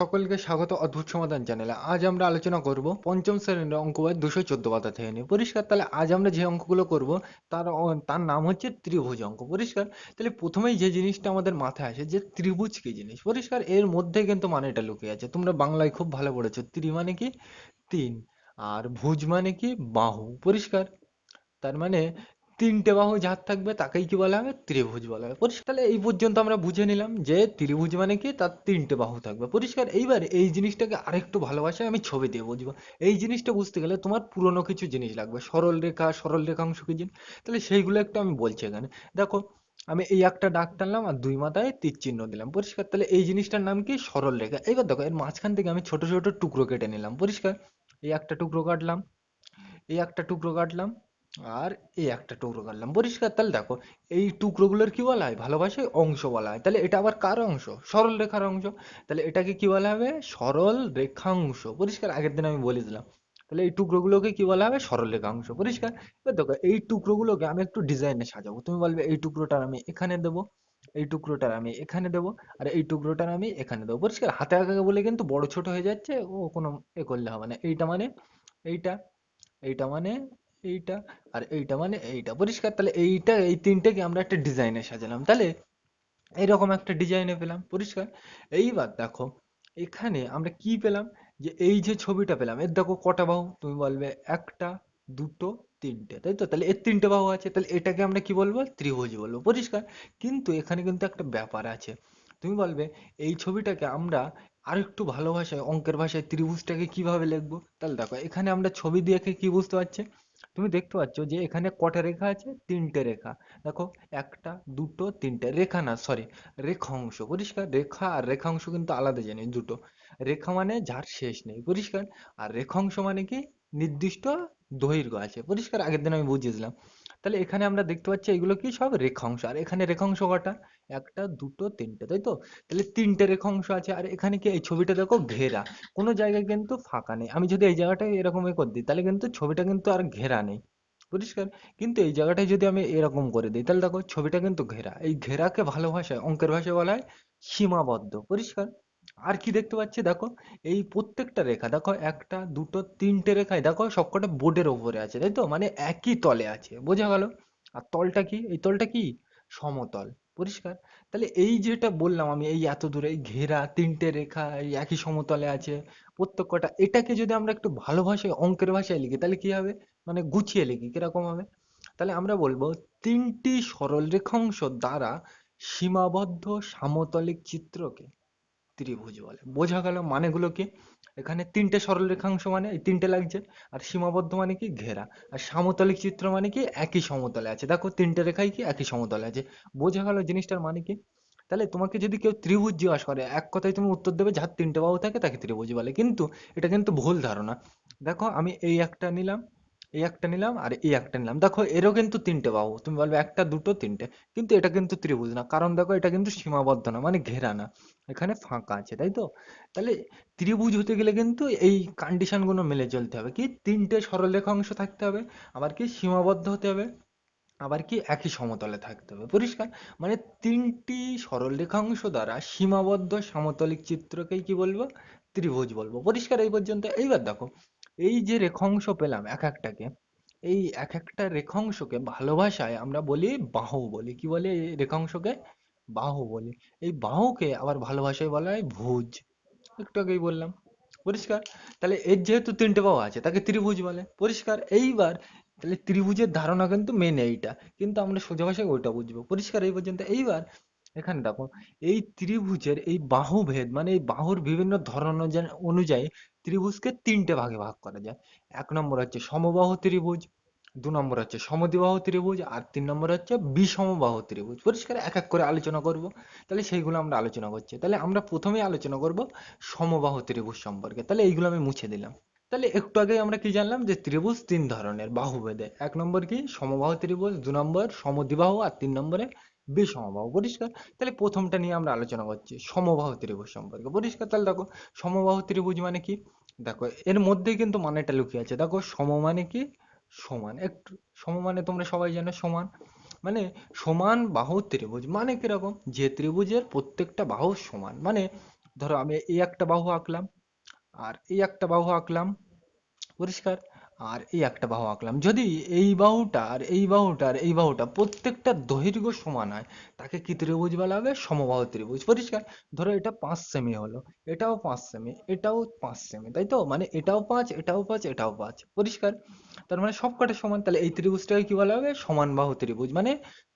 সকলকে স্বাগত, অদ্ভুত সমাধান চ্যানেলে। আজ আমরা আলোচনা করব পঞ্চম শ্রেণির অঙ্ক বই দুশো চোদ্দ পাতা থেকে নিয়ে। পরিষ্কার, তাহলে আজ আমরা যে অঙ্কগুলো করব, তার তার নাম হচ্ছে ত্রিভুজ অঙ্ক। পরিষ্কার? তাহলে প্রথমেই যে জিনিসটা আমাদের মাথায় আসে, যে ত্রিভুজ কি জিনিস? পরিষ্কার? এর মধ্যে কিন্তু মানেটা লুকিয়ে আছে। তোমরা বাংলায় খুব ভালো পড়েছো। ত্রি মানে কি? তিন। আর ভুজ মানে কি? বাহু। পরিষ্কার? তার মানে তিনটে বাহু যার থাকবে, তাকেই কি বলা হবে? ত্রিভুজ বলা হবে। পরিষ্কার। তাহলে এই পর্যন্ত আমরা বুঝে নিলাম যে ত্রিভুজ মানে কি? তার তিনটে বাহু থাকবে। পরিষ্কার। এইবার এই জিনিসটাকে আরেকটু ভালোবাসায় আমি ছবি দিয়ে বুঝব। এই জিনিসটা বুঝতে গেলে তোমার পুরনো কিছু জিনিস লাগবে। সরল রেখা, সরল রেখাংশ কি জিনিস তাহলে সেইগুলো একটু আমি বলছি এখানে। দেখো, আমি এই একটা দাগ টানলাম আর দুই মাথায় তীর চিহ্ন দিলাম। পরিষ্কার। তাহলে এই জিনিসটার নাম কি? সরল রেখা। এবার দেখো, এর মাঝখান থেকে আমি ছোট ছোট টুকরো কেটে নিলাম। পরিষ্কার? এই একটা টুকরো কাটলাম। এই একটা টুকরো কাটলাম। আর এই একটা টুকরো কাটলাম পরিষ্কার তাহলে দেখো, এই টুকরোগুলোর কি বলা হয়? ভালোবাসায় অংশ বলা হয়। তাহলে এটা আবার কার অংশ? সরল রেখার অংশ। তাহলে এটাকে কি বলা হবে? সরল রেখাংশ। পরিষ্কার, আগের দিন আমি বলে দিলাম। তাহলে এই টুকরোগুলোকে কি বলা হবে? সরল রেখাংশ। পরিষ্কার? এবার দেখো, এই টুকরোগুলোকে আমি একটু ডিজাইনে সাজাবো। তুমি বলবে, এই টুকরোটার আমি এখানে দেবো, এই টুকরোটার আমি এখানে দেবো, আর এই টুকরোটার আমি এখানে দেবো। পরিষ্কার? হাতে আঁকা বলে কিন্তু বড় ছোট হয়ে যাচ্ছে, ও কোনো এ করলে হবে না। এইটা মানে এইটা এইটা মানে এইটা, আর এইটা মানে এইটা পরিষ্কার, তাহলে এইটা, এই তিনটেকে আমরা একটা ডিজাইনে সাজালাম। তাহলে এইরকম একটা ডিজাইনে পেলাম, পরিষ্কার। এইবার দেখো, এখানে আমরা কি পেলাম? যে এই যে ছবিটা পেলাম, এর দেখো কটা বাহু? তুমি বলবে একটা, দুটো, তিনটে, তাই তো? তাহলে এর তিনটে বাহু আছে, তাহলে এটাকে আমরা কি বলব? ত্রিভুজ বলব, পরিষ্কার। কিন্তু এখানে কিন্তু একটা ব্যাপার আছে। তুমি বলবে এই ছবিটাকে আমরা আর একটু ভালো ভাষায়, অঙ্কের ভাষায় ত্রিভুজটাকে কীভাবে লিখব? তাহলে দেখো, এখানে আমরা ছবি দিয়ে কি বুঝতে পারছি? তুমি দেখতে পাচ্ছ যে এখানে কটা রেখা আছে? তিনটে রেখা। দেখো, একটা, দুটো, তিনটে, রেখা না সরি রেখাংশ। পরিষ্কার? রেখা আর রেখাংশ কিন্তু আলাদা জানি দুটো। রেখা মানে যার শেষ নেই, পরিষ্কার? আর রেখাংশ মানে কি? নির্দিষ্ট দৈর্ঘ্য আছে। পরিষ্কার? আগের দিন আমি বুঝিয়েছিলাম। তাহলে এখানে আমরা দেখতে পাচ্ছি এগুলো কি সব রেখাংশ। আর এখানে রেখাংশ কটা? একটা, দুটো, তিনটে, তাই তো? তাহলে তিনটে রেখাংশ আছে। আর এখানে কি এই ছবিটা দেখো ঘেরা? কোনো জায়গায় কিন্তু ফাঁকা নেই। আমি যদি এই জায়গাটায় এরকম করে দিই, তাহলে কিন্তু ছবিটা কিন্তু আর ঘেরা নেই। পরিষ্কার? কিন্তু এই জায়গাটায় যদি আমি এরকম করে দিই, তাহলে দেখো ছবিটা কিন্তু ঘেরা। এই ঘেরাকে ভালো ভাষায় অঙ্কের ভাষায় বলা হয় সীমাবদ্ধ। পরিষ্কার? আর কি দেখতে পাচ্ছি? দেখো, এই প্রত্যেকটা রেখা, দেখো একটা, দুটো, তিনটে রেখায় দেখো সবকটা বোর্ডের ওপরে আছে, তাই তো? মানে একই তলে আছে, বোঝা গেল? আর তলটা কি? এই তলটা কি? সমতল, পরিষ্কার? তাহলে এই যেটা বললাম আমি, এই এত দূরে, এই ঘেরা, তিনটে রেখা, এই একই সমতলে আছে প্রত্যেক কটা এটাকে যদি আমরা একটু ভালো ভাষায়, অঙ্কের ভাষায় লিখি, তাহলে কি হবে? মানে গুছিয়ে লিখি, কীরকম হবে? তাহলে আমরা বলব, তিনটি সরল রেখাংশ দ্বারা সীমাবদ্ধ সামতলিক চিত্রকে ত্রিভুজ বলে। বোঝা গেল মানেগুলো কি? এখানে তিনটে সরল রেখাংশ মানে এই তিনটে লাগছে। আর সীমাবদ্ধ মানে কি? ঘেরা। আর সামতলিক চিত্র মানে কি? একই সমতলে আছে। দেখো, তিনটে রেখাই কি? একই সমতলে আছে। বোঝা গেল জিনিসটার মানে কি? তাহলে তোমাকে যদি কেউ ত্রিভুজ জিজ্ঞাসা করে, এক কথায় তুমি উত্তর দেবে যার তিনটে বাহু থাকে তাকে ত্রিভুজ বলে। কিন্তু এটা কিন্তু ভুল ধারণা। দেখো, আমি এই একটা নিলাম। এই একটা নিলাম আর এই একটা নিলাম। দেখো এরও কিন্তু তিনটে বাহু। তুমি বলবে একটা, দুটো, তিনটে। কিন্তু এটা কিন্তু ত্রিভুজ না। কারণ দেখো এটা কিন্তু সীমাবদ্ধ না মানে ঘেরা না। এখানে ফাঁকা আছে, তাই তো? তাহলে ত্রিভুজ হতে গেলে কিন্তু এই কন্ডিশনগুলো মেনে চলতে হবে। কি? তিনটে সরলরেখাংশ থাকতে হবে, আবার কি সীমাবদ্ধ হতে হবে, আবার কি একই সমতলে থাকতে হবে। পরিষ্কার? মানে তিনটি সরলরেখাংশ দ্বারা সীমাবদ্ধ সমতলিক চিত্রকেই কি বলব? ত্রিভুজ বলব। পরিষ্কার এই পর্যন্ত। এইবার দেখো এই যে রেখাংশ পেলাম এক একটাকে, এই এক একটা রেখাংশকে ভালোবাসায় আমরা বলি বাহু বলি। কি বলি রেখাংশকে? বাহু বলি। এই বাহুকে আবার ভালো ভাষায় বলা হয় ভুজ। একটু আগেই বললাম। পরিষ্কার? তাহলে এর যেহেতু তিনটে বাহু আছে, তাকে ত্রিভুজ বলে। পরিষ্কার? এইবার তাহলে ত্রিভুজের ধারণা কিন্তু মেন এইটা। কিন্তু আমরা সোজা ভাষায় ওইটা বুঝব। পরিষ্কার? এই পর্যন্ত। এইবার এখানে দেখো, এই ত্রিভুজের এই বাহুভেদ মানে এই বাহুর বিভিন্ন ধরন অনুযায়ী ত্রিভুজকে তিনটে ভাগে ভাগ করা যায়। এক নম্বর হচ্ছে সমবাহু ত্রিভুজ, দু নম্বর হচ্ছে সমদ্বিবাহু ত্রিভুজ আর তিন নম্বর হচ্ছে বিষমবাহু ত্রিভুজ। পরিষ্কার এক এক করে আলোচনা করব। তাহলে সেইগুলো আমরা আলোচনা করছি। তাহলে আমরা প্রথমেই আলোচনা করব সমবাহু ত্রিভুজ সম্পর্কে। তাহলে এইগুলো আমি মুছে দিলাম। তাহলে একটু আগে আমরা কি জানলাম যে ত্রিভুজ তিন ধরনের, বাহুভেদে। এক নম্বর কি? সমবাহু ত্রিভুজ, দু নম্বর সমদ্বিবাহু আর তিন নম্বরে বিষমবাহু পরিষ্কার তাহলে প্রথমটা নিয়ে আমরা আলোচনা করছি, সমবাহু ত্রিভুজ সম্পর্কে। পরিষ্কার তাহলে দেখো, সমবাহু ত্রিভুজ মানে কি? দেখো, এর মধ্যেই কিন্তু মানেটা লুকিয়ে আছে। দেখো, সম মানে কি? সমান। একটু, সম মানে তোমরা সবাই জানো সমান। মানে সমান বাহু ত্রিভুজ। মানে কীরকম? যে ত্রিভুজের প্রত্যেকটা বাহু সমান। মানে ধরো আমি এই একটা বাহু আঁকলাম, আর এই একটা বাহু আঁকলাম পরিষ্কার আর এই একটা বাহু আঁকলাম। যদি এই বাহুটা আর এই বাহুটা আর এই বাহুটা প্রত্যেকটা দৈর্ঘ্য সমান হয়, তাকে কি ত্রিভুজ বলা হবে? সমবাহু ত্রিভুজ। পরিষ্কার? ধরো এটা পাঁচ সেমি হলো, এটাও পাঁচ সেমি এটাও পাঁচ সেমি তাই তো? মানে এটাও পাঁচ এটাও পাঁচ এটাও পাঁচ। পরিষ্কার? তার মানে সবকটা সমান, তাহলে এই ত্রিভুজটাকে কি বলা হবে? সমান বাহু ত্রিভুজ। মানে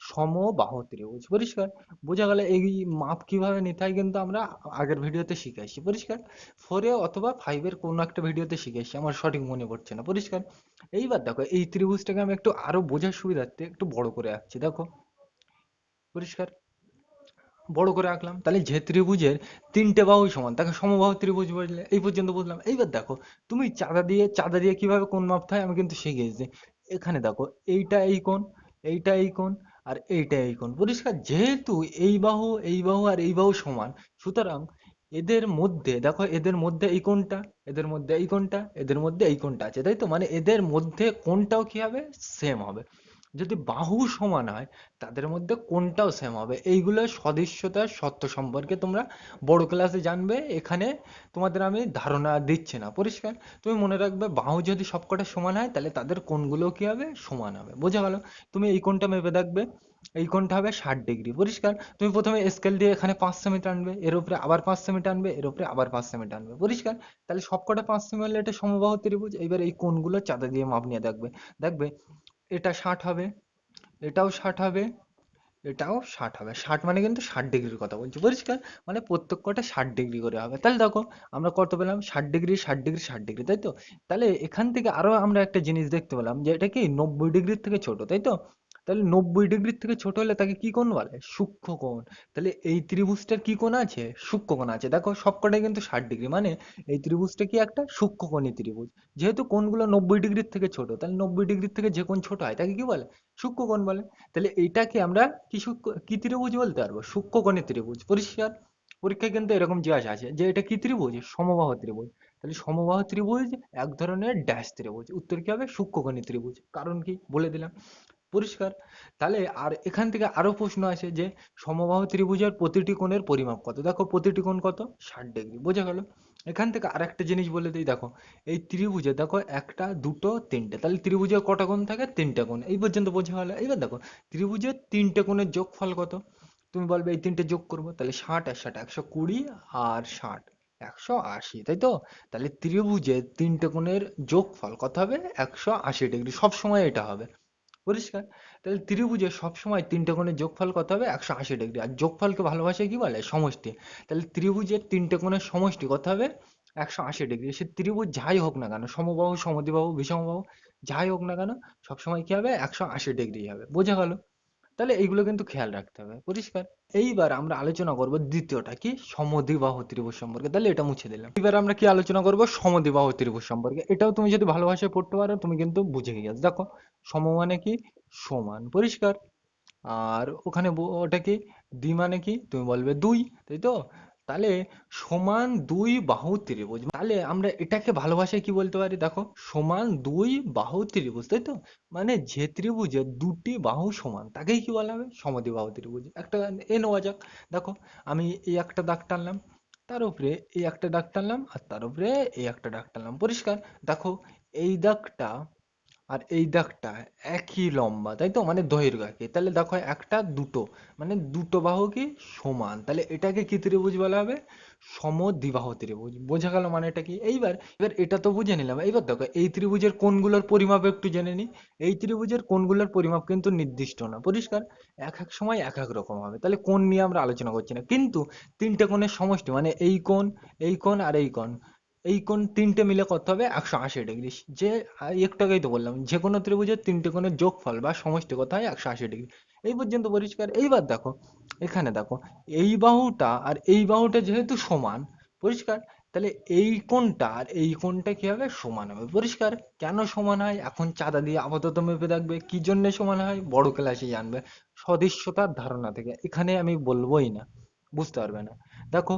সমবাহু ত্রিভুজ পরিষ্কার? বোঝা গেল এই মাপ কীভাবে নিতে হয় কিন্তু আমরা আগের ভিডিওতে শিখেছি পরিষ্কার? ফোরে অথবা ফাইভের কোনো একটা ভিডিওতে শিখেছি আমার সঠিক মনে পড়ছে না, পরিষ্কার? এইবার দেখো, এই ত্রিভুজটাকে আমি একটু আরও বোঝার সুবিধার্থে একটু বড় করে আঁকছি, দেখো। পরিষ্কার? বড় করে আঁকলাম, তাহলে যে ত্রিভুজের তিনটে বাহু সমান, তাকে সমবাহু ত্রিভুজ বললে, এই পর্যন্ত বুঝলাম। এইবার দেখো, তুমি চাঁদা দিয়ে চাঁদা দিয়ে কীভাবে কোন মাপতে হয় আমি কিন্তু শিখেছি এখানে দেখো, এইটা এই কোণ, এইটা এই কোণ আর এইটা এই কোণ পরিষ্কার, যেহেতু এই বাহু এই বাহু আর এই বাহু সমান, সুতরাং এদের মধ্যে, দেখো এদের মধ্যে এই কোণটা, এদের মধ্যে এই কোণটা, এদের মধ্যে এই কোণটা আছে, তাই তো? মানে এদের মধ্যে কোণটাও কি হবে? সেম হবে। যদি বাহু সমান হয়, তাদের মধ্যে কোনটাও সেম হবে? এইগুলো সদৃশ্যতার সত্য সম্পর্কে তোমরা বড় ক্লাসে জানবে। এখানে তোমাদের আমি ধারণা দিচ্ছি না। পরিষ্কার? তুমি মনে রাখবে বাহু যদি সবকটা সমান হয়, তাহলে তাদের কোণগুলো কি হবে? সমান হবে। বোঝা গেল? তুমি এই কোণটা মেপে দেখবে? এই কোণটা হবে ষাট ডিগ্রি পরিষ্কার? তুমি প্রথমে স্কেল দিয়ে এখানে পাঁচ সেমি টানবে, এর উপরে আবার পাঁচ সেমি টানবে, এর উপরে আবার পাঁচ সেমি টানবে। পরিষ্কার? তাহলে সবকটা পাঁচ সেমি হলে এটা সমবাহু ত্রিভুজ। এবার এই কোণগুলো চাঁদা দিয়ে মাপ নিয়ে দেখবে। দেখবে এটা ষাট হবে, এটাও ষাট হবে, এটাও ষাট হবে। ষাট মানে কিন্তু ষাট ডিগ্রির কথা বলছি, পরিষ্কার? মানে প্রত্যেক কটা ষাট ডিগ্রি করে হবে। তাহলে দেখো, আমরা কত পেলাম? ষাট ডিগ্রি ষাট ডিগ্রি ষাট ডিগ্রি তাই তো? তাহলে এখান থেকে আরও আমরা একটা জিনিস দেখতে পেলাম যে এটা কি নব্বই ডিগ্রির থেকে ছোট, তাই তো? তাহলে নব্বই ডিগ্রির থেকে ছোট হলে তাকে কি কোণ বলে? সূক্ষ্ম কোণ। তাহলে এই ত্রিভুজটার কি কোণ আছে? সূক্ষ্ম কোণ আছে। দেখো সবকটাই কিন্তু ষাট ডিগ্রি। মানে এই ত্রিভুজটা কি একটা? সূক্ষ্মকোণী ত্রিভুজ। যেহেতু কোণগুলো নব্বই ডিগ্রির থেকে ছোট, তাহলে নব্বই ডিগ্রির থেকে যে কোণ ছোট হয় তাকে কি বলে? সূক্ষ্মকোণ বলে। তাহলে এইটাকে আমরা কি সূক্ষ্ম, কি ত্রিভুজ বলতে পারব? সূক্ষ্মকোণী ত্রিভুজ। পরিষ্কার? পরীক্ষায় কিন্তু এরকম জিজ্ঞাসা আছে যে এটা কি ত্রিভুজ? সমবাহ ত্রিভুজ। তাহলে সমবাহ ত্রিভুজ এক ধরনের ড্যাশ ত্রিভুজ। উত্তর কি হবে? সূক্ষ্মকোণী ত্রিভুজ। কারণ কি? বলে দিলাম। পরিষ্কার। তাহলে আর এখান থেকে আরও প্রশ্ন আছে যে, সমবাহু ত্রিভুজের প্রতিটি কোণের পরিমাপ কত? দেখো প্রতিটি কোণ কত? ষাট ডিগ্রি। বোঝা গেল? এখান থেকে আর একটা জিনিস বলে দিই, দেখো, এই ত্রিভুজে দেখো একটা, দুটো, তিনটে। তাহলে ত্রিভুজে কটা কোণ থাকে? তিনটে কোণ। এই পর্যন্ত বোঝা গেল? এবার দেখো ত্রিভুজের তিনটে কোণের যোগফল কত? তুমি বলবে এই তিনটে যোগ করব, তাহলে ষাট আর ষাট, একশো কুড়ি আর ষাট, একশো আশি, তাই তো? তাহলে ত্রিভুজের তিনটে কোণের যোগফল কত হবে? একশো আশি ডিগ্রি। সব সময় এটা হবে। পরিষ্কার? তাহলে ত্রিভুজের সবসময় তিনটে কোণের যোগফল কত হবে? একশো আশি ডিগ্রি। আর যোগফলকে ভালোবাসায় কি বলে? সমষ্টি। তাহলে ত্রিভুজের তিনটে কোণের সমষ্টি কত হবে? একশো আশি ডিগ্রি। সে ত্রিভুজ যাই হোক না কেন, সমবাহু, সমদ্বিবাহু, বিষমবাহু, যাই হোক না কেন, সবসময় কি হবে? একশো আশি ডিগ্রি হবে। বোঝা গেল? তাহলে এইগুলো কিন্তু খেয়াল রাখতে হবে। পরিষ্কার? এইবার আমরা আলোচনা করব দ্বিতীয়টা কি? সমদ্বিবাহু ত্রিভুজ সম্পর্কে। তাহলে এটা মুছে দিলাম। এবার আমরা কি আলোচনা করব? সমদ্বিবাহু ত্রিভুজ সম্পর্কে। এটাও তুমি যদি ভালোভাবে পড়তে পারো, তুমি কিন্তু বুঝে গিয়েছ দেখো, সম মানে কি? সমান। পরিষ্কার? আর ওখানে ওটা কি? দ্বি মানে কি? তুমি বলবে দুই, তাই তো? তাহলে সমান দুই বাহু ত্রিভুজ, তাহলে আমরা এটাকে ভালোবাসায় কি বলতে পারি? দেখো, সমান দুই বাহু ত্রিভুজ, তাই তো? মানে যে ত্রিভুজের দুটি বাহু সমান, তাকেই কি বলা হবে? সমদ্বিবাহু ত্রিভুজ। একটা এ নেওয়া যাক। দেখো, আমি এই একটা দাগ টানলাম, তার উপরে এই একটা দাগ টানলাম, আর তার উপরে এই একটা দাগ টানলাম। পরিষ্কার? দেখো, এই দাগটা আর এই দাগটা একই লম্বা, তাই তো? মানে দৈর্ঘ্য একই তাহলে দেখো একটা, দুটো। মানে দুটো বাহু কি সমান। তাহলে এটাকে কি ত্রিভুজ বলা হবে? সমদ্বিবাহু ত্রিভুজ। বোঝা গেল মানে এটা কি? এইবার, এবার এটা তো বুঝে নিলাম। এইবার দেখো, এই ত্রিভুজের কোণগুলোর পরিমাপ একটু জেনে নিই। এই ত্রিভুজের কোণগুলোর পরিমাপ কিন্তু নির্দিষ্ট না। পরিষ্কার? এক এক সময় এক এক রকম হবে। তাহলে কোণ নিয়ে আমরা আলোচনা করছি না। কিন্তু তিনটে কোণের সমষ্টি মানে এই কোণ এই কোণ আর এই কোণ। এই কোণ তিনটে মিলে কত হবে? একশো আশি ডিগ্রি যে একটু আগেই তো বললাম, যে কোনো ত্রিভুজের তিনটে কোণের যোগফল বা সমষ্টি কত হয় একশো আশি ডিগ্রি এই পর্যন্ত পরিষ্কার। এইবার দেখো, এখানে দেখো, এই বাহুটা আর এই বাহুটা যেহেতু সমান, পরিষ্কার? তাহলে এই কোণটা আর এই কোণটা কি হবে সমান হবে। পরিষ্কার? কেন সমান হয়? এখন চাঁদা দিয়ে আপাতত মেপে দেখবে। কি জন্য সমান হয়? বড় ক্লাসে জানবে। সদৃশ্যতার ধারণা থেকে। এখানে আমি বলবোই না। বুঝতে পারবে না। দেখো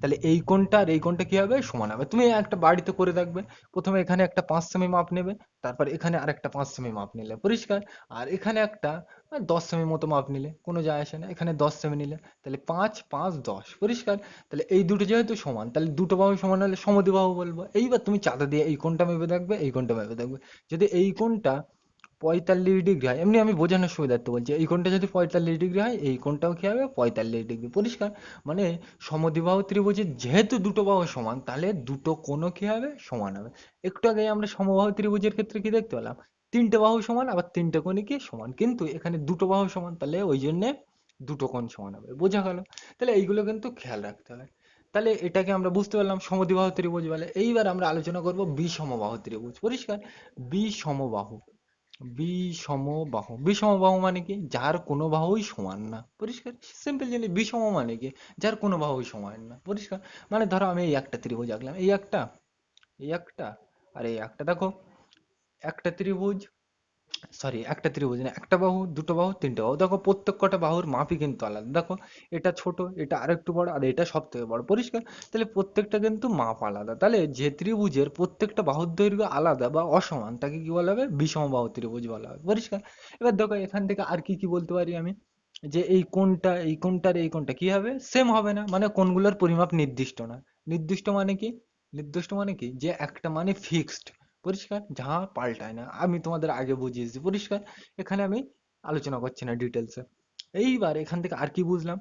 তাহলে এই কোণটা আর এই কোণটা কি হবে? সমান হবে। তুমি একটা বাড়িতে করে দেখবে প্রথমে এখানে একটা পাঁচ সেমি মাপ নেবে। তারপর এখানে আর একটা পাঁচ সেমি মাপ নিলে। পরিষ্কার? আর এখানে একটা দশ সেমি মতো মাপ নিলে। কোনো যায় আসে না। এখানে দশ সেমি নিলে। তাহলে পাঁচ পাঁচ, দশ। পরিষ্কার? তাহলে এই দুটো যেহেতু সমান, তাহলে দুটো বাহু সমান হলে সমদ্বিবাহু বলব। এইবার তুমি চাঁদা দিয়ে এই কোণটা মেপে দেখবে, এই কোণটা মেপে দেখবে। যদি এই কোণটা পঁয়তাল্লিশ ডিগ্রি হয়। এমনি আমি বোঝানোর সুবিধার্থে বলছি, এই কোণটা যদি পঁয়তাল্লিশ ডিগ্রি হয়, এই কোণটাও কি হবে? পঁয়তাল্লিশ ডিগ্রি। পরিষ্কার? মানে সমদ্বিবাহু ত্রিভুজের যেহেতু দুটো বাহু সমান, তাহলে দুটো কোণও কি হবে? সমান হবে। একটু আগে আমরা সমবাহু ত্রিভুজের ক্ষেত্রে কি দেখতে পেলাম? তিনটে বাহু সমান, আবার তিনটে কোণই কি সমান। কিন্তু এখানে দুটো বাহু সমান, তাহলে ওই জন্যে দুটো কোণ সমান হবে। বোঝা গেল? তাহলে এইগুলো কিন্তু খেয়াল রাখতে হবে। তাহলে এটাকে আমরা বুঝতে পারলাম সমদ্বিবাহু ত্রিভুজ বলে। এইবার আমরা আলোচনা করব বিষমবাহু ত্রিভুজ। পরিষ্কার? বিষমবাহু বিষমবাহু বিষমবাহু মানে কি? যার কোনো বাহুই সমান না। পরিষ্কার? সিম্পল জিনিস বিষম মানে কি? যার কোনো বাহুই সমান না। পরিষ্কার? মানে ধরো আমি এই একটা ত্রিভুজ আঁকলাম। এই একটা? এই একটা? আর এই একটা দেখো। একটা ত্রিভুজ সরি একটা ত্রিভুজ না, একটা বাহু, দুটো বাহু, তিনটে বাহু। দেখো প্রত্যেক কটা বাহুর মাপই কিন্তু আলাদা। দেখো, এটা ছোট, এটা আরেকটু বড়, আর এটা সব থেকে বড়। পরিষ্কার? তাহলে প্রত্যেকটা কিন্তু মাপ আলাদা। তাহলে যে ত্রিভুজের প্রত্যেকটা বাহুর দৈর্ঘ্য আলাদা বা অসমান, তাকে কি বলা হবে? বিষমবাহু ত্রিভুজ বলা হবে। পরিষ্কার? এবার দেখো, এখান থেকে আর কি কি বলতে পারি আমি? যে এই কোনটা এই কোনটার এই কোনটা কি হবে? সেম হবে না। মানে কোনগুলোর পরিমাপ নির্দিষ্ট না। নির্দিষ্ট মানে কি? নির্দিষ্ট মানে কি? যে একটা মানে ফিক্সড পরিষ্কার, যা পাল্টায় না। আমি তোমাদের আগে বুঝিয়েছি, পরিষ্কার। এখানে আমি আলোচনা করছি না ডিটেলসে এইবার এখান থেকে আর কি বুঝলাম?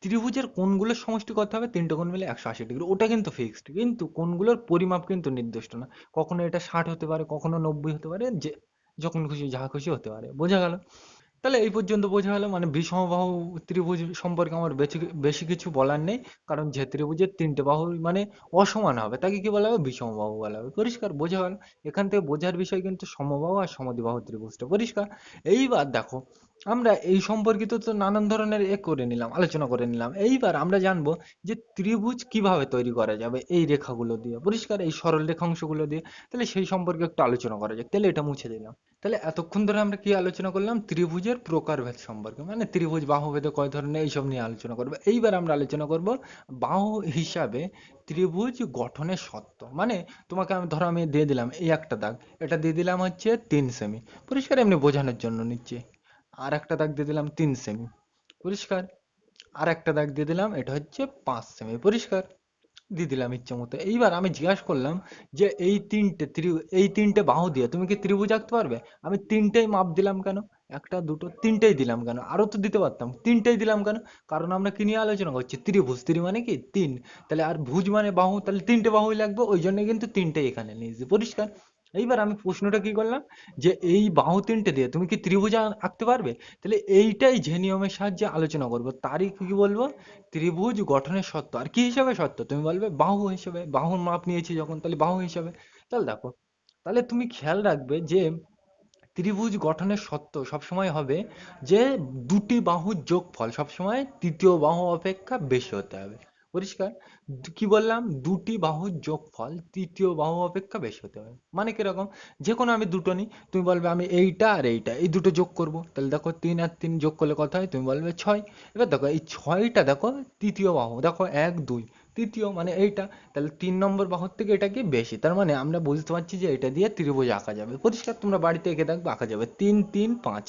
ত্রিভুজের কোণগুলোর সমষ্টি কত হবে? তিনটে কোণ মিলে একশো আশি ডিগ্রি। ওটা কিন্তু ফিক্সড কিন্তু কোণগুলোর পরিমাপ কিন্তু নির্দিষ্ট না। কখনো এটা ষাট হতে পারে, কখনো নব্বই হতে পারে, যে, যখন খুশি, যা খুশি হতে পারে। বোঝা গেল? তাহলে এই পর্যন্ত বোঝা গেল মানে বিষমবাহু ত্রিভুজ সম্পর্কে আমার বেশি বেশি কিছু বলার নেই, কারণ যে ত্রিভুজের তিনটে বাহু মানে অসমান হবে, তাকে কি বলা হবে? বিষমবাহু বলা হবে। পরিষ্কার, বোঝা গেল এখান থেকে বোঝার বিষয় কিন্তু সমবাহু আর সমদ্বিবাহু ত্রিভুজটা। পরিষ্কার? এইবার দেখো আমরা এই সম্পর্কিত তো নানান ধরনের এ করে নিলাম, আলোচনা করে নিলাম। এইবার আমরা জানব যে ত্রিভুজ কীভাবে তৈরি করা যাবে এই রেখাগুলো দিয়ে। পরিষ্কার এই সরল রেখা রেখাংশগুলো দিয়ে। তাহলে সেই সম্পর্কে একটু আলোচনা করা যাক। তাহলে এটা মুছে দিলাম। তাহলে এতক্ষণ ধরে আমরা কি আলোচনা করলাম? ত্রিভুজের প্রকারভেদ সম্পর্কে। মানে ত্রিভুজ, বাহুভেদে কয় ধরনের এইসব নিয়ে আলোচনা করব। এইবার আমরা আলোচনা করব বাহু হিসাবে ত্রিভুজ গঠনের সত্য মানে তোমাকে আমি, ধরো আমি দিয়ে দিলাম, এই একটা দাগ। এটা দিয়ে দিলাম হচ্ছে তিন সেমি। পরিষ্কার এমনি বোঝানোর জন্য নিচ্ছি। আর একটা দাগ দিয়ে দিলাম তিন সেমি পরিষ্কার? আর একটা দাগ দিয়ে দিলাম, এটা হচ্ছে পাঁচ সেমি পরিষ্কার? দিয়ে দিলাম ইচ্ছে মতো। এইবার আমি জিজ্ঞাসা করলাম যে এই তিনটে ত্রি, এই তিনটে বাহু দিয়ে তুমি কি ত্রিভুজ আঁকতে পারবে? আমি তিনটেই মাপ দিলাম কেন? একটা, দুটো, তিনটেই দিলাম কেন? আরও তো দিতে পারতাম। তিনটেই দিলাম কেন? কারণ আমরা কি নিয়ে আলোচনা করছি? ত্রিভুজ, ত্রি মানে কি? তিন। তাহলে আর ভুজ মানে বাহু, তাহলে তিনটে বাহুই লাগবে, ওই জন্য কিন্তু তিনটেই এখানে নিয়েছি। পরিষ্কার? এইবার আমি প্রশ্নটা কি করলাম? যে এই বাহু তিনটে দিয়ে তুমি কি ত্রিভুজ আঁকতে পারবে? তাহলে এইটাই যে নিয়মের সাহায্যে আলোচনা করব। তারই কি বলব? ত্রিভুজ গঠনের সত্য। আর কি হিসাবে সত্য? তুমি বলবে বাহু হিসেবে। বাহুর মাপ নিয়েছি যখন, তাহলে বাহু হিসাবে। তাহলে দেখো, তাহলে তুমি খেয়াল রাখবে যে ত্রিভুজ গঠনের সত্য সবসময় হবে যে দুটি বাহুর যোগফল সবসময় তৃতীয় বাহু অপেক্ষা বেশি হতে হবে। পরিষ্কার। কি বললাম? দুটি বাহুর যোগফল তৃতীয় বাহু অপেক্ষা বেশি হতে হবে মানে কীরকম? যে কোনো আমি দুটো নিই, তুমি বলবে আমি এইটা আর এইটা, এই দুটো যোগ করব। তাহলে দেখো তিন আর তিন যোগ করলে কত হয়? তুমি বলবে ছয়। এবার দেখো, এই ছয়টা দেখো তৃতীয় বাহু, দেখো এক, দুই। তৃতীয় মানে এইটা। তাহলে তিন নম্বর বাহুর থেকে এটা কি বেশি? তার মানে আমরা বুঝতে পারছি যে এটা দিয়ে ত্রিভুজ আঁকা যাবে। পরিষ্কার, তোমরা বাড়িতে এঁকে দেখবে, আঁকা যাবে। তিন তিন, পাঁচ।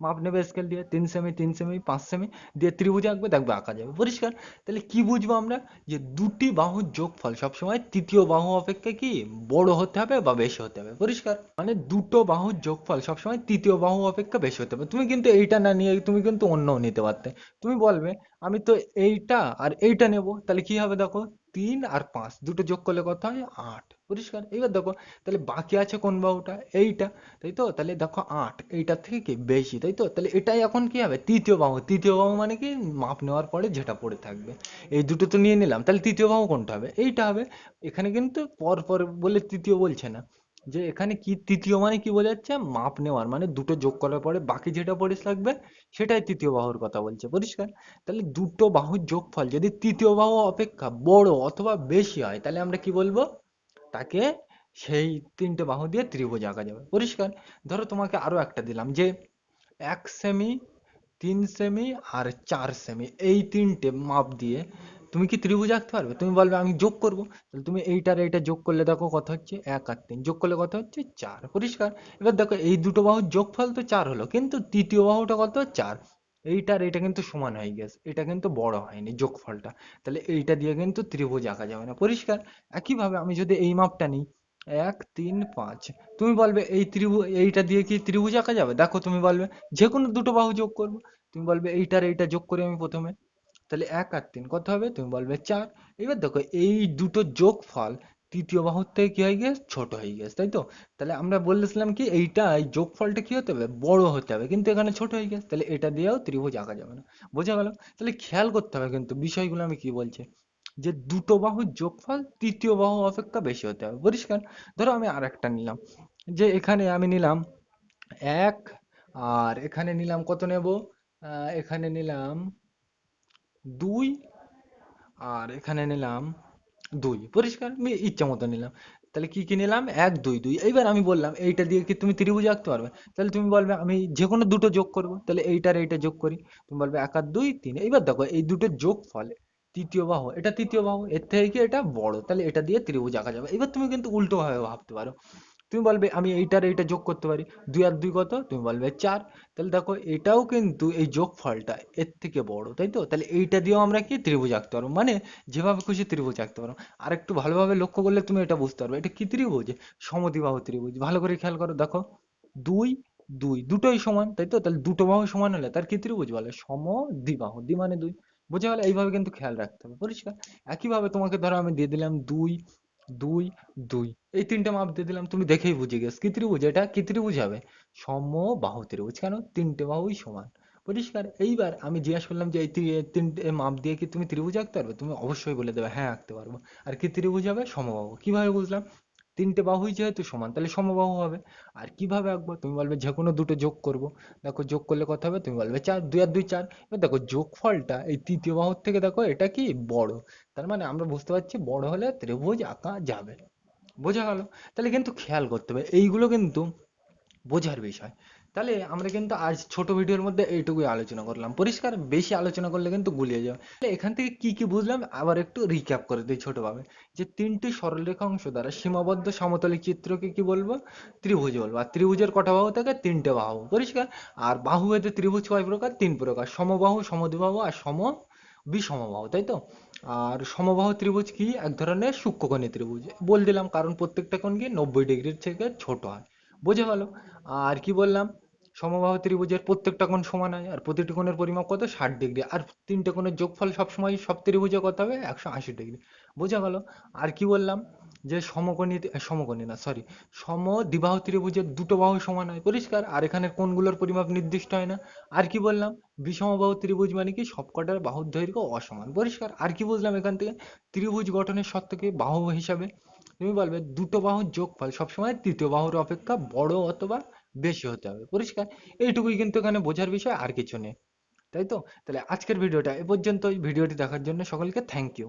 মাপ নেবে স্কেল দিয়ে তিন সেমি তিন সেমি পাঁচ সেমি দিয়ে ত্রিভুজ আঁকবে, দেখবে আঁকা যাবে। পরিষ্কার? তাহলে কি বুঝব আমরা? যে দুটি বাহুর যোগফল, সবসময় তৃতীয় বাহু অপেক্ষা কি? বড় হতে হবে বা বেশি হতে হবে। পরিষ্কার? মানে দুটো বাহুর যোগফল, সবসময় তৃতীয় বাহু অপেক্ষা বেশি হতে হবে। তুমি কিন্তু এইটা না নিয়ে, তুমি কিন্তু অন্যও নিতে পারতে। তুমি বলবে, আমি তো এইটা আর এইটা নেব। তাহলে কি হবে দেখো? তিন আর পাঁচ, দুটো যোগ করলে কত হয়? আট। পরিষ্কার। এবার দেখো, তাহলে বাকি আছে কোন বাহুটা? এইটা, তাই তো? তাহলে দেখো আট, এইটার থেকে কি বেশি, তাই তো? তাহলে এটাই এখন কি হবে? তৃতীয় বাহু। তৃতীয় বাহু মানে কি? মাপ নেওয়ার পরে যেটা পড়ে থাকবে। এই দুটো তো নিয়ে নিলাম। তাহলে তৃতীয় বাহু কোনটা হবে? এইটা হবে। এখানে কিন্তু পর পর বলে তৃতীয় বলছে না। যে এখানে কি, তৃতীয় মানে কি বোঝাচ্ছে মাপ নেওয়ার। মানে দুটো যোগ করার পরে বাকি যেটা পড়ে থাকবে, সেটাই তৃতীয় বাহুর কথা বলছে। পরিষ্কার? তাহলে দুটো বাহুর যোগফল যদি তৃতীয় বাহু অপেক্ষা বড় অথবা বেশি হয়, তাহলে আমরা কি বলব? তাকে সেই তিনটে বাহু দিয়ে ত্রিভুজ আঁকা যাবে। পরিষ্কার? ধরো তোমাকে আরও একটা দিলাম যে এক সেমি তিন সেমি আর চার সেমি এই তিনটে মাপ দিয়ে তুমি কি ত্রিভুজ আঁকতে পারবে? তুমি বলবে, আমি যোগ করব। তুমি এইটার এইটা যোগ করলে দেখো কত হচ্ছে? এক আর তিন। যোগ করলে কত হচ্ছে? চার। পরিষ্কার? এবার দেখো এই দুটো বাহুর যোগফল তো চার হলো, কিন্তু তৃতীয় বাহুটা কত? চার। এইটার এটা কিন্তু সমান হয়ে গেছে। এটা কিন্তু বড় হয়নি যোগফলটা। তাহলে এইটা দিয়ে কিন্তু ত্রিভুজ আঁকা যাবে না। পরিষ্কার? একইভাবে আমি যদি এই মাপটা নিই, এক, তিন, পাঁচ। তুমি বলবে এই ত্রিভুজ এইটা দিয়ে কি ত্রিভুজ আঁকা যাবে? দেখো তুমি বলবে, যে কোনো দুটো বাহু যোগ করব। তুমি বলবে এইটার, এইটা যোগ করি আমি প্রথমে। তাহলে এক আর তিন কত হবে? তুমি বলবে চার। এবার দেখো এই দুটো যোগফল তৃতীয় বাহুর থেকে কি হয়ে গেছে ছোট হয়ে গেছে তাই তো? তাহলে আমরা বলেছিলাম কি, এইটা এই যোগফলটা কি হতে হবে? বড় হতে হবে, কিন্তু এখানে ছোট হয়ে গেছে তাহলে এটা দিয়েও ত্রিভুজ আঁকা যাবে না। বোঝা গেল? তাহলে খেয়াল করতে হবে কিন্তু বিষয়গুলো আমি কি বলছি? যে দুটো বাহুর যোগফল, তৃতীয় বাহু অপেক্ষা বেশি হতে হবে, পরিষ্কার? ধরো আমি আর একটা নিলাম, যে এখানে আমি নিলাম এক, আর এখানে নিলাম কত নেব? এখানে নিলাম দুই, আর এখানে নিলাম দুই, পরিষ্কার? আমি ইচ্ছা মতো নিলাম। তাহলে কি কি নিলাম? এক, দুই দুই। এইবার আমি বললাম, এইটা দিয়ে কি তুমি ত্রিভুজ আঁকতে পারবে? তাহলে তুমি বলবে, আমি যে কোনো দুটো যোগ করব। তাহলে এইটার এইটা যোগ করি। তুমি বলবে এক আর দুই, তিন। এইবার দেখো, এই দুটো যোগ ফলে তৃতীয় বাহু, এটা তৃতীয় বাহু, এর থেকে কি এটা বড়? তাহলে এটা দিয়ে ত্রিভুজ আঁকা যাবে। এবার তুমি কিন্তু উল্টোভাবে ভাবতে পারো। তুমি বলবে, আমি এইটার এইটা যোগ করতে পারি। দুই আর দুই কত? তুমি বলবে চার। তাহলে দেখো, এটাও কিন্তু এই যোগফলটা এর থেকে বড়, তাই তো? তাহলে এইটা দিয়েও আমরা কি? ত্রিভুজ আঁকতে পারব মানে যেভাবে খুশি ত্রিভুজ আঁকতে পারো আর। একটু ভালোভাবে লক্ষ্য করলে তুমি এটা বুঝতে পারবে। এটা কি ত্রিভুজ? সমদ্বিবাহু ত্রিভুজ। ভালো করে খেয়াল করো, দেখো। দুই দুই, দুটোই সমান, তাই তো? তাহলে দুটো বাহু সমান হলে তার কি ত্রিভুজ বলে? সমদ্বিবাহু। দ্বি মানে দুই। বোঝা গেল এইভাবে কিন্তু খেয়াল রাখতে হবে। পরিষ্কার। একইভাবে তোমাকে ধরো আমি দিয়ে দিলাম দুই দুই দুই। এই তিনটে মাপ দিয়ে দিলাম, তুমি দেখেই বুঝে গেছ। কি ত্রিভুজ এটা? কি ত্রিভুজ হবে? সমবাহু ত্রিভুজ। কেন? তিনটে বাহুই সমান। পরিষ্কার? এইবার আমি জিজ্ঞাসা করলাম যে এই তিনটে মাপ দিয়ে কি তুমি ত্রিভুজ আঁকতে পারবে? তুমি অবশ্যই বলে দেবে হ্যাঁ আঁকতে পারব। আর কি ত্রিভুজ হবে? সমবাহু। কীভাবে বুঝলাম? তিনটে বাহুই যেহেতু সমান, তাহলে সমবাহু হবে। আর কীভাবে আঁকবো? তুমি বলবে যে কোনো দুটো যোগ করব। দেখো যোগ করলে কত হবে? তুমি বলবে চার, দুই আর দুই চার। এবার দেখো যোগফলটা এই তৃতীয় বাহুর থেকে দেখো, এটা কি? বড়। তার মানে আমরা বুঝতে পারছি বড় হলে ত্রিভুজ আঁকা যাবে। বোঝা গেল? তাহলে কিন্তু খেয়াল করতে হবে। এইগুলো কিন্তু বোঝার বিষয়। তাহলে আমরা কিন্তু আজ ছোট ভিডিওর মধ্যে এইটুকুই আলোচনা করলাম। পরিষ্কার বেশি আলোচনা করলে কিন্তু গুলিয়ে যাবে। তাহলে এখান থেকে কি কি বুঝলাম আবার একটু রিক্যাপ করে দিই ছোটভাবে। যে তিনটি সরলরেখা অংশ দ্বারা সীমাবদ্ধ সমতলিক চিত্রকে কি বলব? ত্রিভুজ বলব। আর ত্রিভুজের কটা বাহু থাকে? তিনটে বাহু। পরিষ্কার? আর বাহু ভেদে ত্রিভুজ কয় প্রকার? তিন প্রকার। সমবাহু, সমদ্বিবাহু আর সম বিষমবাহু তাই তো? আর সমবাহু ত্রিভুজ কি? এক ধরনের সূক্ষ্মকোণী ত্রিভুজ। বল দিলাম কারণ প্রত্যেকটা কোণ কি নব্বই ডিগ্রির থেকে ছোট হয়। বোঝা গেল আর কি বললাম? সমবাহু ত্রিভুজের প্রত্যেকটা কোণ সমান হয়, আর প্রতিটি কোণের পরিমাপ কত? ষাট ডিগ্রি। আর তিনটে কোণের যোগফল সবসময় সব ত্রিভুজে কত হবে? একশো আশি ডিগ্রি। বোঝা গেল? আর কি বললাম? যে সমকোণী সমকোণী না সরি সমদ্বিবাহু ত্রিভুজের দুটো বাহু সমান হয়। পরিষ্কার? আর এখানে কোণগুলোর পরিমাপ নির্দিষ্ট হয় না। আর কি বললাম? বিষমবাহু ত্রিভুজ মানে কি? সবকটার বাহুর দৈর্ঘ্য অসমান। পরিষ্কার? আর কি বুঝলাম এখান থেকে? ত্রিভুজ গঠনের শর্তকে বাহু হিসাবে। তুমি বলবে দুটো বাহুর যোগফল সবসময় তৃতীয় বাহুর অপেক্ষা বড় অথবা বেশি হতে হবে। পরিষ্কার? এইটুকুই কিন্তু এখানে বোঝার বিষয়, আর কিছু নেই। তাই তো? তাহলে আজকের ভিডিওটা এ পর্যন্তই। ভিডিওটি দেখার জন্য সকলকে থ্যাংক ইউ